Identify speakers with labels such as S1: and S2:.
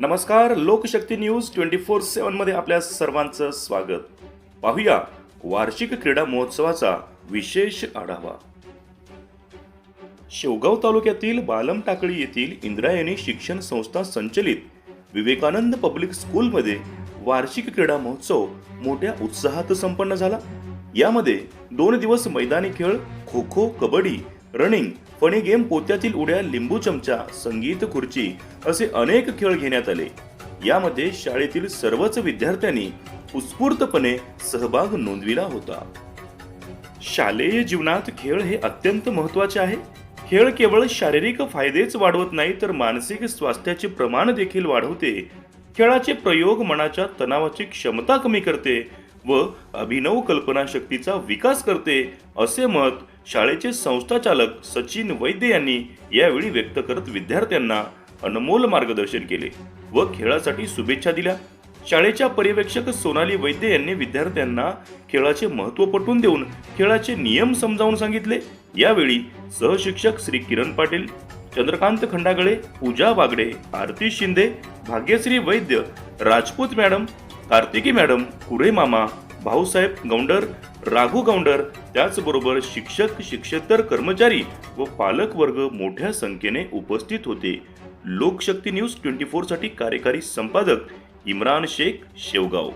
S1: नमस्कार Lokshakti news twenty four सेवनमध्ये आपल्या सर्वांचं स्वागत. पाहूया वार्षिक क्रीडा महोत्सवाचा विशेष आढावा. शेवगाव तालुक्यातील बालम टाकळी येथील इंद्रायणी शिक्षण संस्था संचलित विवेकानंद पब्लिक स्कूलमध्ये वार्षिक क्रीडा महोत्सव मोठ्या उत्साहात संपन्न झाला. यामध्ये दोन दिवस मैदानी खेळ kho kho kabaddi running funny game पोत्यातील उड्या लिंबू चमचा संगीत खुर्ची असे अनेक खेळ घेण्यात आले. यामध्ये शाळेतील सर्वच विद्यार्थ्यांनी उत्स्फूर्तपणे सहभाग नोंदविला होता. शालेय जीवनात खेळ हे अत्यंत महत्त्वाचे आहे. खेळ केवळ शारीरिक फायदेच वाढवत नाही तर मानसिक स्वास्थ्याचे प्रमाण देखील वाढवते. खेळाचे प्रयोग मनाच्या तणावाची क्षमता कमी करते व अभिनव कल्पनाशक्तीचा विकास करते असे मत शाळेचे संस्थाचालक सचिन वैद्य यांनी यावेळी व्यक्त करत विद्यार्थ्यांना अनमोल मार्गदर्शन केले व खेळासाठी शुभेच्छा दिल्या. शाळेच्या पर्यवेक्षक सोनाली वैद्य यांनी विद्यार्थ्यांना खेळाचे महत्त्व पटवून देऊन खेळाचे नियम समजावून सांगितले. यावेळी सहशिक्षक श्री किरण पाटील चंद्रकांत खंडागळे पूजा बागडे आरती शिंदे भाग्यश्री वैद्य राजपूत मॅडम कार्तिकी मॅडम कुरे मामा भाऊसाहेब गौंडर राघू गौंडर त्याचबरोबर शिक्षक शिक्षकेतर कर्मचारी व पालक वर्ग मोठ्या संख्येने उपस्थित होते. लोकशक्ती न्यूज ट्वेंटी फोरसाठी कार्यकारी संपादक इम्रान शेख शेवगाव.